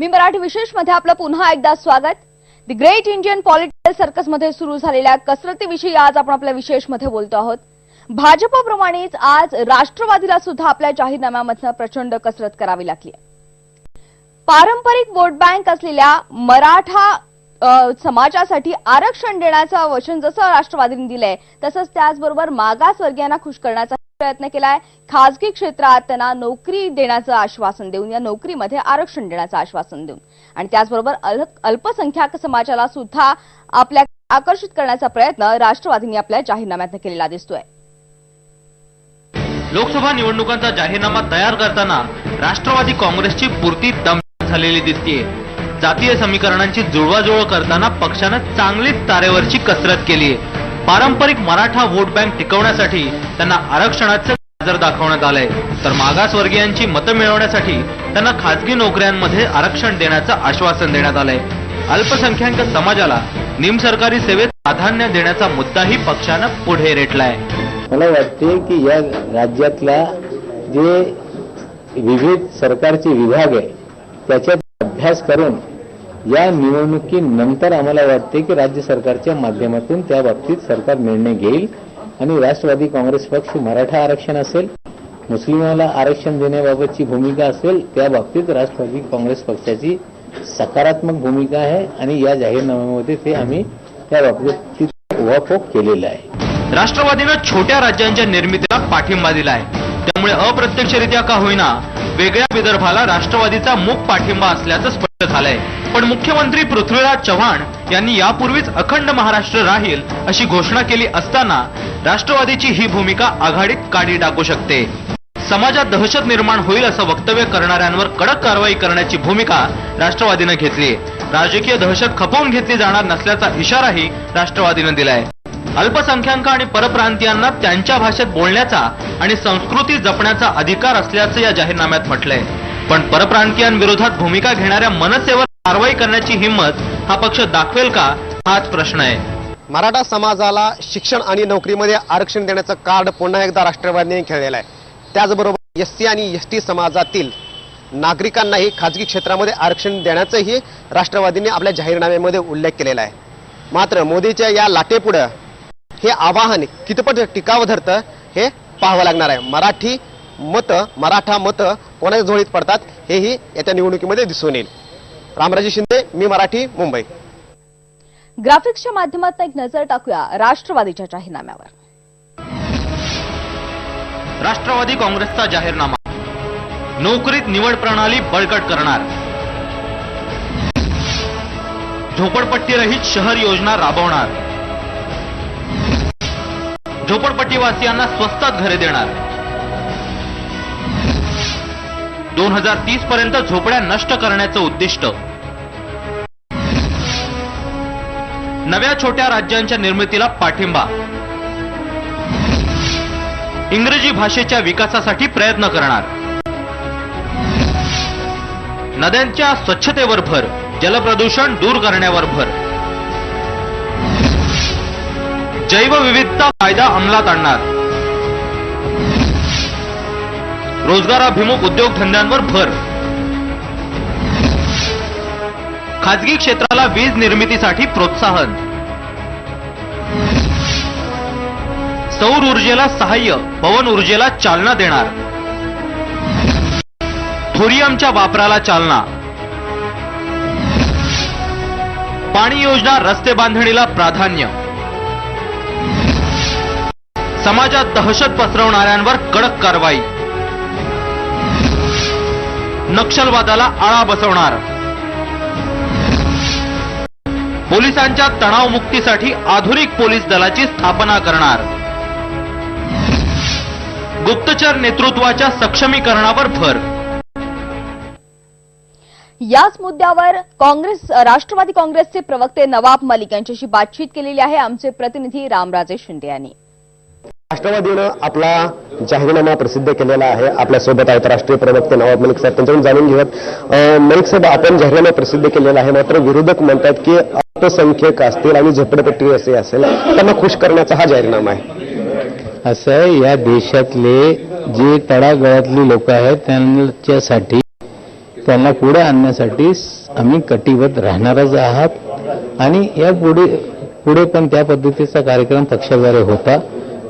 मी मराठी विशेषमध्ये आपलं पुन्हा एकदा स्वागत. द ग्रेट इंडियन पॉलिटिकल सर्कसमध्ये सुरू झालेल्या कसरतीविषयी आज आपण आपल्या विशेषमध्ये बोलतो आहोत. भाजपाप्रमाणेच आज राष्ट्रवादीला सुद्धा आपल्या जाहीरनाम्यामधनं प्रचंड कसरत करावी लागली पारंपरिक वोट बँक असलेल्या मराठा समाजासाठी आरक्षण देण्याचं वचन जसं राष्ट्रवादीने दिलंय तसंच त्याचबरोबर मागासवर्गीयांना खुश करण्याचा प्रयत्न केलाय. खासगी क्षेत्रात त्यांना नोकरी देण्याचं आश्वासन देऊन या नोकरीमध्ये आरक्षण देण्याचं आश्वासन देऊन. आणि त्याचबरोबर अल्पसंख्याक समाजाला सुद्धा आपल्या आकर्षित करण्याचा प्रयत्न राष्ट्रवादींनी आपल्या जाहीरनाम्यात केलेला दिसतोय. लोकसभा निवडणुकांचा जाहीरनामा तयार करताना राष्ट्रवादी काँग्रेसची पुरती दम झालेली दिसतीये. जातीय समीकरणांची जुळवाजुळव करताना पक्षानं चांगलीच तारेवरची कसरत केली आहे पारंपरिक मराठा वोट बँक टिकवण्यासाठी त्यांना आरक्षणाचं नजर दाखवण्यात आलंय तर मागासवर्गीयांची मतं मिळवण्यासाठी त्यांना खासगी नोकऱ्यांमध्ये आरक्षण देण्याचं आश्वासन देण्यात आलंय. अल्पसंख्याक समाजाला निमसरकारी सेवेत प्राधान्य देण्याचा मुद्दाही पक्षानं पुढे रेटलाय. मला वाटते की या राज्यातला जे विविध सरकारचे विभाग आहे त्याच्यात अभ्यास करून या निवडणुकीनंतर आम्हाला वाटते की राज्य सरकारच्या माध्यमातून त्या बाबतीत सरकार निर्णय घेईल आणि राष्ट्रवादी काँग्रेस पक्ष मराठा आरक्षण असेल मुस्लिमाला आरक्षण देण्याबाबतची भूमिका असेल त्या बाबतीत राष्ट्रवादी काँग्रेस पक्षाची सकारात्मक भूमिका आहे आणि या जाहीरनाम्यामध्ये ते आम्ही त्या बाबतीत उहापोह केलेला आहे. राष्ट्रवादीनं छोट्या राज्यांच्या निर्मितीला पाठिंबा दिला आहे. त्यामुळे अप्रत्यक्षरित्या का होईना वेगळ्या विदर्भाला राष्ट्रवादीचा मूक पाठिंबा असल्याचं स्पष्ट झालंय. पण मुख्यमंत्री पृथ्वीराज चव्हाण यांनी यापूर्वीच अखंड महाराष्ट्र राहील अशी घोषणा केली असताना राष्ट्रवादीची ही भूमिका आघाडीत काढी टाकू शकते. समाजात दहशत निर्माण होईल असं वक्तव्य करणाऱ्यांवर कडक कारवाई करण्याची भूमिका राष्ट्रवादीनं घेतली राजकीय दहशत खपवून घेतली जाणार नसल्याचा इशाराही राष्ट्रवादीनं दिलाय. अल्पसंख्याक आणि परप्रांतीयांना त्यांच्या भाषेत बोलण्याचा आणि संस्कृती जपण्याचा अधिकार असल्याचं या जाहीरनाम्यात म्हटलंय. पण परप्रांतीयांविरोधात भूमिका घेणाऱ्या मनसेवर कारवाई करण्याची हिंमत हा पक्ष दाखवेल का हाच प्रश्न आहे. मराठा समाजाला शिक्षण आणि नोकरीमध्ये आरक्षण देण्याचं कार्ड पुन्हा एकदा राष्ट्रवादीने खेळलेलं आहे. त्याचबरोबर एस सी आणि एस टी समाजातील नागरिकांनाही खाजगी क्षेत्रामध्ये आरक्षण देण्याचंही राष्ट्रवादीने आपल्या जाहीरनाम्यामध्ये उल्लेख केलेला आहे. मात्र मोदीच्या या लाटेपुढं हे आवाहन कितपत टिकाव धरतं हे पाहावं लागणार आहे. मराठी मतं मराठा मतं कोणाच्या झोळीत पडतात हेही येत्या निवडणुकीमध्ये दिसून येईल. रामराजे शिंदे मी मराठी मुंबई. ग्राफिक्सच्या माध्यमातून एक नजर टाकूया राष्ट्रवादीच्या जाहीरनाम्यावर. राष्ट्रवादी काँग्रेसचा जाहीरनामा. नोकरीत निवड प्रणाली बळकट करणार. झोपडपट्टीरहित शहर योजना राबवणार. झोपडपट्टीवासियांना स्वस्तात घरे देणार. दोन हजार तीस पर्यंत झोपड्या नष्ट करण्याचं उद्दिष्ट. नव्या छोट्या राज्यांच्या निर्मितीला पाठिंबा. इंग्रजी भाषेच्या विकासासाठी प्रयत्न करणार. नद्यांच्या स्वच्छतेवर भर जलप्रदूषण दूर करण्यावर भर. जैवविविधता कायदा अंमलात आणणार. रोजगाराभिमुख उद्योगधंद्यांवर भर. खाजगी क्षेत्राला वीज निर्मितीसाठी प्रोत्साहन. सौर ऊर्जेला सहाय्य पवन ऊर्जेला चालना देणार. थोरियमच्या वापराला चालना. पाणी योजना रस्ते बांधणीला प्राधान्य. समाजात दहशत पसरवणाऱ्यांवर कडक कारवाई. नक्षलवादाला आळा बसवणार. पोलिसांच्या तणावमुक्तीसाठी आधुनिक पोलीस दलाची स्थापना करणार. गुप्तचर नेतृत्वाच्या सक्षमीकरणावर भर. याच मुद्द्यावर काँग्रेस राष्ट्रवादी काँग्रेसचे प्रवक्ते नवाब मलिक यांच्याशी बातचीत केलेली आहे आमचे प्रतिनिधी रामराजे शिंदे यांनी. राष्ट्रवादीनं आपला जाहीरनामा प्रसिद्ध केलेला आहे. आपल्यासोबत आहेत राष्ट्रीय प्रवक्ते नवाब मलिक साहेब. त्यांच्याकडून जाणून घेऊयात. मलिक साहेब आपण जाहीरनामा प्रसिद्ध केलेला आहे. मात्र विरोधक म्हणतात की अल्पसंख्यक असतील आणि झोपडपट्टी असे असेल त्यांना खुश करण्याचा हा जाहीरनामा आहे. असं या देशातले जे तळागळातली लोक आहेत त्यांच्यासाठी त्यांना पुढे आणण्यासाठी आम्ही कटिबद्ध राहणारच आहात. आणि या पुढे पुढे पण त्या पद्धतीचा कार्यक्रम पक्षाद्वारे होता.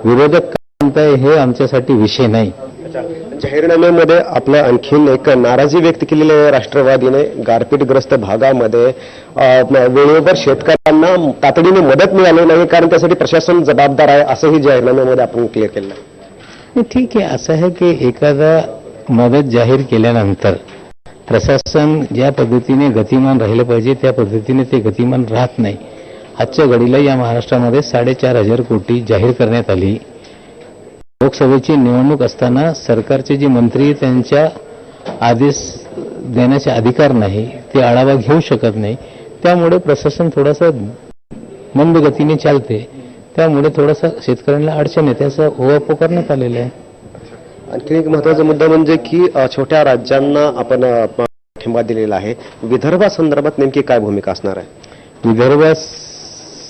विरोधक म्हणताय हे आमच्यासाठी विषय नाही. जाहीरनाम्यामध्ये आपलं आणखीन एक नाराजी व्यक्त केलेली आहे राष्ट्रवादीने गारपीटग्रस्त भागामध्ये. वेळेवर शेतकऱ्यांना तातडीने मदत मिळाली नाही कारण त्यासाठी प्रशासन जबाबदार आहे असंही जाहीरनाम्यामध्ये आपण क्लिअर केलं आहे. ठीक आहे. असं आहे की एखादा मदत जाहीर केल्यानंतर प्रशासन ज्या पद्धतीने गतिमान राहिलं पाहिजे त्या पद्धतीने ते गतिमान राहत नाही. आजच्या घडीला या महाराष्ट्रामध्ये साडेचार हजार कोटी जाहीर करण्यात आली. लोकसभेची निवडणूक असताना सरकारचे जे मंत्री त्यांच्या आदेश देण्याचे अधिकार नाही ते आढावा घेऊ शकत नाही. त्यामुळे प्रशासन थोडंसं मंद गतीने चालते. त्यामुळे थोडासा शेतकऱ्यांना अडचण येते असं ओवापो करण्यात आलेलं आहे. आणखी एक महत्त्वाचा मुद्दा म्हणजे की छोट्या राज्यांना आपण पाठिंबा दिलेला आहे. विदर्भासंदर्भात नेमकी काय भूमिका असणार आहे?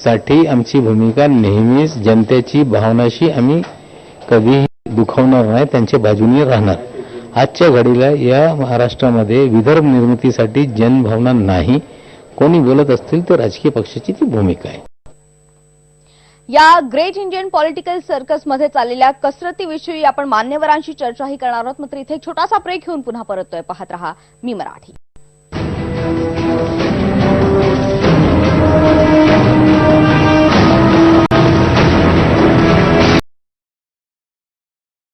साठी आमची भूमिका नेहमीच जनतेची भावनाशी आम्ही कधीही दुखावणार नाही त्यांच्या बाजूने राहणार. आजच्या घडीला या महाराष्ट्रामध्ये विदर्भ निर्मितीसाठी जनभावना नाही. कोणी बोलत असतील तर राजकीय पक्षाची ती भूमिका आहे. या ग्रेट इंडियन पॉलिटिकल सर्कसमध्ये चाललेल्या कसरतीविषयी आपण मान्यवरांशी चर्चाही करणार आहोत. मात्र इथे एक छोटासा ब्रेक घेऊन पुन्हा परततोय. पाहत रहा मी मराठी.